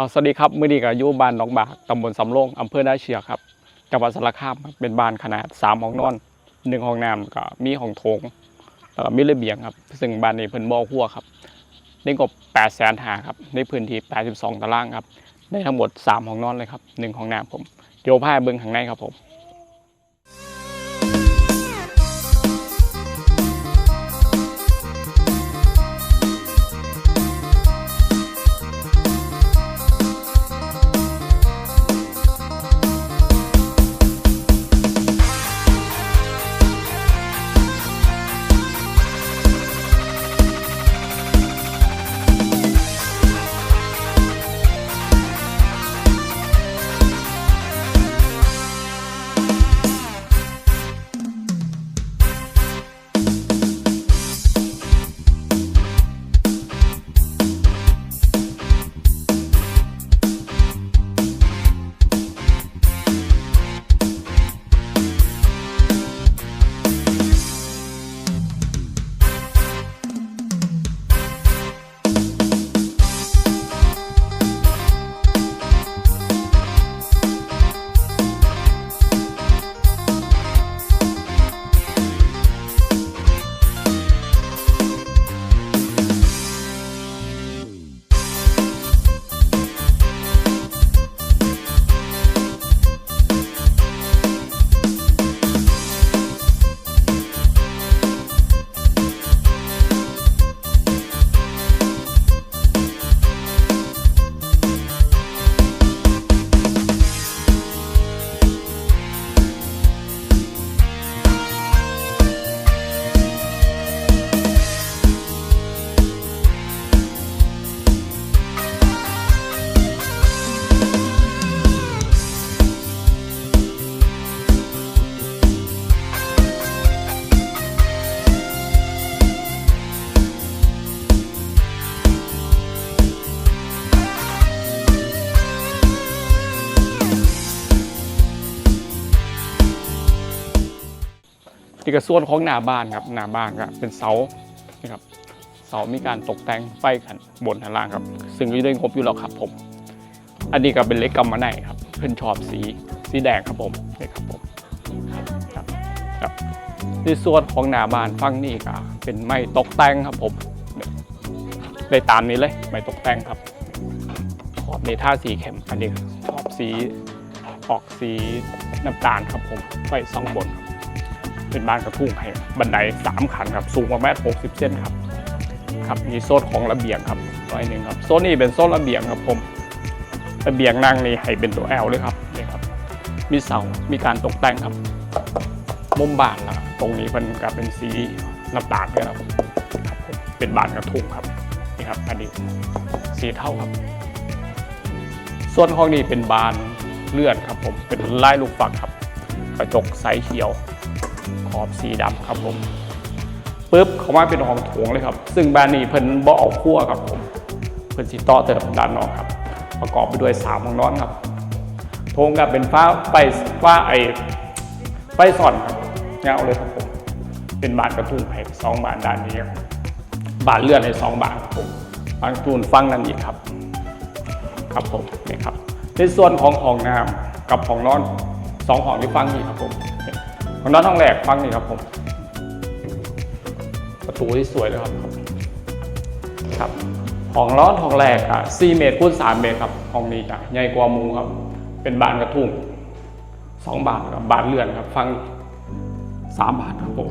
เอาสวัสดีครับมื่อนี้กับยูบ้านหนองบากตำบลสำโรงอำเภอนาเชียครับจังหวัดสระคามครับเป็นบ้านขนาด3ห้องนอนหนึ่งห้องน้ำก็มีห้องโถงแล้วก็มีระเบียงครับ ซึ่งบ้านนี้เพิ่นบ่อหัวครับในงบ8แสนหาครับในพื้นที่82ตารางครับได้ทั้งหมด3ห้องนอนเลยครับหนึ่งห้องน้ำผมเดี๋ยวพาเบิ้งข้างในครับผม ที่กระส่วนของหน้าบ้านครับหน้าบ้านก็เป็นเสานี่ครับเสามีการตกแต่งไฟขันบนข้างล่างครับ ซึ่งอยู่ในงบอยู่แล้วครับผม อันนี้ก็เป็นเล็กกำมะไนครับเพิ่นชอบสีสีแดงครับผมนี่ครับผมครับครับในส่วนของหน้าบ้านฝั่งนี้ก็เป็นไม้ตกแต่งครับผมเนี่ยได้ตามนี้เลยไม้ตกแต่งครับขอบในท่าสีเข้มอันนี้ขอบสีออกสีน้ำตาลครับผมไฟสองบนครับ เป็นบ้านกระทุ่งให้บันได3ขันครับสูงประมาณ60เซนครับครับมีโซนของระเบียงครับร้อยหนึ่งครับโซนนี้เป็นโซนระเบียงครับผมระเบียงนั่งนี่ให้เป็นตัวแอลเลยครับนี่ครับ มีเสา มีการตกแต่งครับ มุมบ้านนะครับตรงนี้มันก็เป็นสีน้ำตาลด้วยครับครับเป็นบ้านกระทุ่งครับนี่ครับอันนี้สีเท่าครับ ส่วนห้องนี้เป็นบานเลื่อนครับผมเป็นลายลูกปักครับ กระจกใสเขียว ขอบสีดำครับผมปุ๊บเขามาเป็นห้องโถงเลยครับ ซึ่งแบรนด์นี้เพิ่นบ่เอาขั้วครับผมเพิ่นสิต่อเติมด้านนอกครับ ประกอบไปด้วยสามห้องนอนครับโถงกับเป็นฟ้าไฟฟ้าไอไฟส่อนครับเงาเลยครับผมเป็นบานกระทุ่งไผ่สองบานด้านนี้ครับบานเลื่อนในสองบานครับผมบานจูนฟังนั่นอีกครับ ครับผมนี่ครับในส่วนของห้องน้ำกับห้องนอนสองห้องที่ฟังนี่ครับผม ห้องนอนห้องแรกฟังนี่ครับผม ประตูที่สวยเลยครับครับห้องนอนห้องแรกอะ4เมตรคูณ3เมตรครับห้องนี้จะใหญ่กว่ามูครับ เป็นบานกระทุ่งสองบานครับบานเลื่อนครับ ฟังสามบานครับผม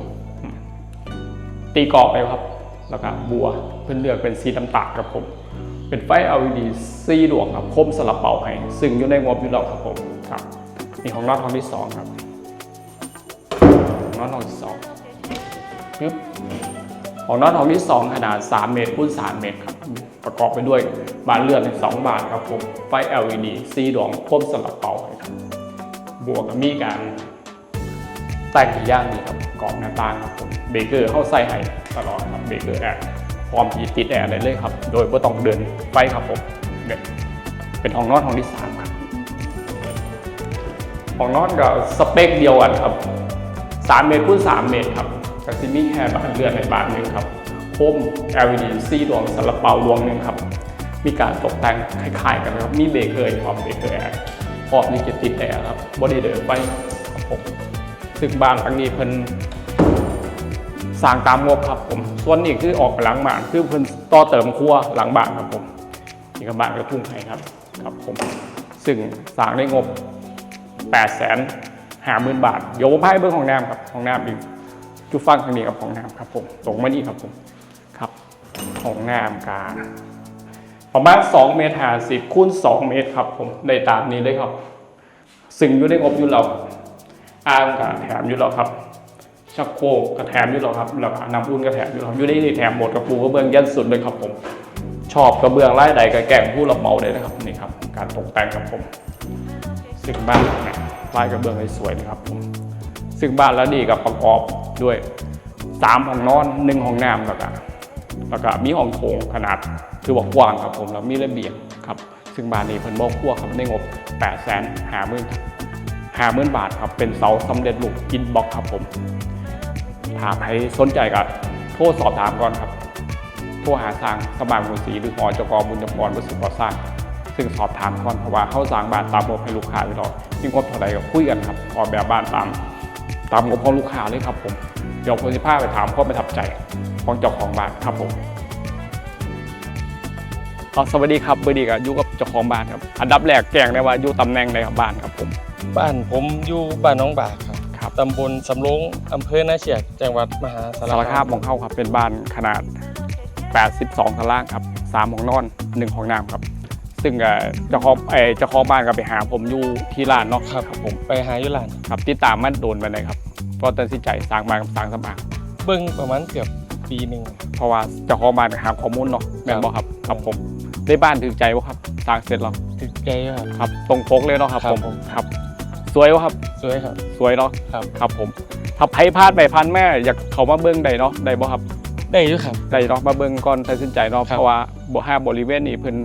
ตีกรอบไปครับ แล้วก็บัวเพื่อนเลือกเป็นสีน้ำตาลครับผม เป็นไฟ LED สีดวงครับคมสลับเป่าให้ซึ่งอยู่ในงบอยู่แล้วครับผมครับนี่ของนอนห้องที่สองครับ ของนอนห้องที่สองปึ๊บของนอนห้องที่สองขนาด 3 เมตรคูณ3เมตรครับ ประกอบไปด้วยบานเลื่อนสองบานครับผมไฟ LED สีดวงคมสลับเป่าครับ บวกกับมีการแต่งย่างนี่ครับกรอบหน้าต่างครับผมเบเกอร์เข้าใส่ให้ตลอดครับเบเกอร์แอร์พร้อมที่ติดแอร์ได้เลยครับ โดยไม่ต้องเดินไฟครับผมเนี่ยเป็นห้องนอนห้องที่สามครับห้องนอนกับสเปคเดียวกันครับ 3 เมตรคูณ3เมตรครับกับซิมี่แค่บานเรือนในบานหนึ่งครับโคม LED ซีดวงสลับเปาดวงหนึ่งครับ มีการตกแต่งคล้ายๆกันนะครับ มีเบรกเกอร์พร้อมเบรกเกอร์พร้อมนี่จะติดแอร์ครับบอดี้เดินไปครับผมซึ่งบานหลังนี้เพิ่นสร้างตามงบครับผม ส่วนนี้คือออกไปหลังบ้านคือเพิ่นต่อเติมครัวหลังบ้านครับผมนี่ก็บ้านกระทุ่งไห้ครับครับผม ซึ่งสร้างได้งบ8 0 0แสน ห้าหมื่นบาท เดี๋ยวผมพาไปเบิ้งของน้ำครับของน้ำอีกจุฟังทางนี้กับของน้ำครับผมตรงมานี่ครับผมครับของน้ำกาประมาณ2เมตรห้าสิบคูณ2เมตรครับผมได้ตามนี้เลยครับซึ่งอยู่ในงบอยู่แล้วอ่างกับแถมอยู่แล้วครับชักโครกกระแถมอยู่แล้วครับแล้วก็น้ำอุ่นกระแถมอยู่แล้วอยู่ในนี่แถมหมดกระปูกระเบื้องยันสุดเลยครับผม ชอบกระเบื้องไล่ใดกระแกงผู้รับเมาเลยนะครับนี่ครับ การตกแต่งครับผมซึ่งบ้านนี่ย ลายกระเบื้องสวยนะครับผมซึ่งบ้านแล้วดีกับประกอบด้วยสามห้องนอนหนึ่งห้องน้ำแล้วก็แล้วก็มีห้องโถงขนาดคือว่ากว้างครับผมแล้วมีระเบียงครับซึ่งบ้านนี้เพิ่นบอกคั่วครับในงบ8 0 0 0 0 0หาหมื่นหาหมื่นบาทครับเป็นเสาสำเร็จรูปอินบ็อกครับผมถาให้สนใจก็โทรสอบถามก่อนครับ โทรหาทางสมางบุญศรีหรือหอจกบุญจพรบริสุทธิ์ก่อสร้าง ซึ่งสอบถามก่อนเพราะว่าเขาสร้างบ้านตามงบให้ลูกค้าอยู่แล้วมีงบเท่าไหร่ก็คุยกันครับออกแบบบ้านตาม ตามงบของลูกค้าเลยครับผมเดี๋ยวผมจะพาไปถามข้อประทับใจของเจ้าของบ้านครับผมอ๋อสวัสดีครับเบอร์ดีกับอยู่กับเจ้าของบ้านครับ อันดับแรกแจ้งได้ว่าอยู่ตำแหน่งใดครับบ้านครับผม บ้านผมอยู่บ้านหน้องบากครับครับตำบลสำโรงอำเภอนาเฉียดจังหวัดมหาสารสารคาคาบมของเข้าครับเป็นบ้านขนาด 82ตารางครับ3ห้องนอน 1ห้องน้ำครับ ซึ่งเอ่อเจ้าของเอ่อเจ้าของบ้านก็ไปหาผมอยู่ที่ร้านเนาะครับครับผมไปหายุลานครับติดตามมันโดนไปเลยครับก็ตัดสินใจสร้างบ้านกับสร้างสมางเบิ้งประมาณเกือบปีหนึ่ง เพราะว่าเจ้าของบ้านหาข้อมูลเนาะแม่นบ่ครับครับผมได้บ้านถือใจบ่ครับสร้างเสร็จแล้วถึกใจอยู่ครับ ครับตรงปกเลยเนาะครับครับผมผม ครับ สวยบ่ครับสวยครับสวยเนาะครับ ครับผมถ้าไผพลาดไปพันแม่อยากเขามาเบิ่งได้เนาะได้บ่ครับ ได้อยู่ครับ ได้เนาะมาเบิ่งก่อนตัดสินใจเนาะครับเพราะว่าบ่ห้าบริเวณนี้เพิ่น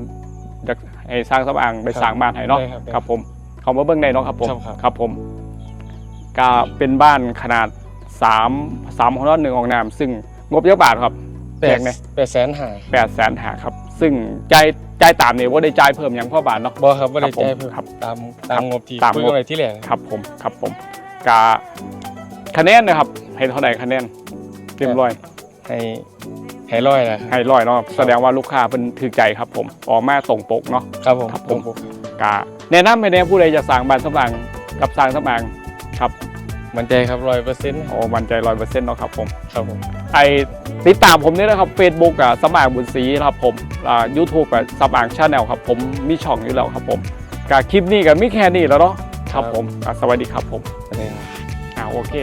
อยาก ให้สร้างสมางได้สร้างบ้านให้เนาะได้ครับได้ครับผมเขามาเบิ่งได้เนาะครับผมครับครับ ครับผมก็เป็นบ้านขนาด3 3ห้องนอนหนึ่งห้องน้ำซึ่งงบเยอะบาทครับ แปแพดงไหม แปดแสนหาแปดแสนหาครับ ซึ่งจ่ายจ่ายตามเนี่ยว่าได้จ่ายเพิ่มอย่างพ่อบาทเนาะ บอครับว่าได้ครับผมใจายเพิ่มครับตามตามงบที่ตามงบ คุยกันไว้ที่แรกครับผมครับผมกาคะแนนนะครับให้เท่าไหร่คะแนนเต็มร้อย ให้ให้ร้อยละครับให้ร้อยเนาะแสดงว่าลูกค้าเป็นถือใจครับผมออกมาตรงปกเนาะครับผมครับผมผมกาแนะนำให้แน่ผู้ใดจะสร้างบ้านสมางกับสร้างสมางครับมันใจครับร้อยเปอร์เซ็นต์โอ้มันใจร้อยเปอร์เซ็นต์เนาะครับผมครับผมไอติดตามผมเนี่ยนะครับ Facebook กับสมางบุญศรีครับผมอ่ายูทูบกับสมางชาแนลครับผมมีช่องอยู่แล้วครับผมกาคลิปนี้กับมิแค่นี้แล้วเนาะครับผมอะสวัสดีครับผมอะไรครับอ่าโอเค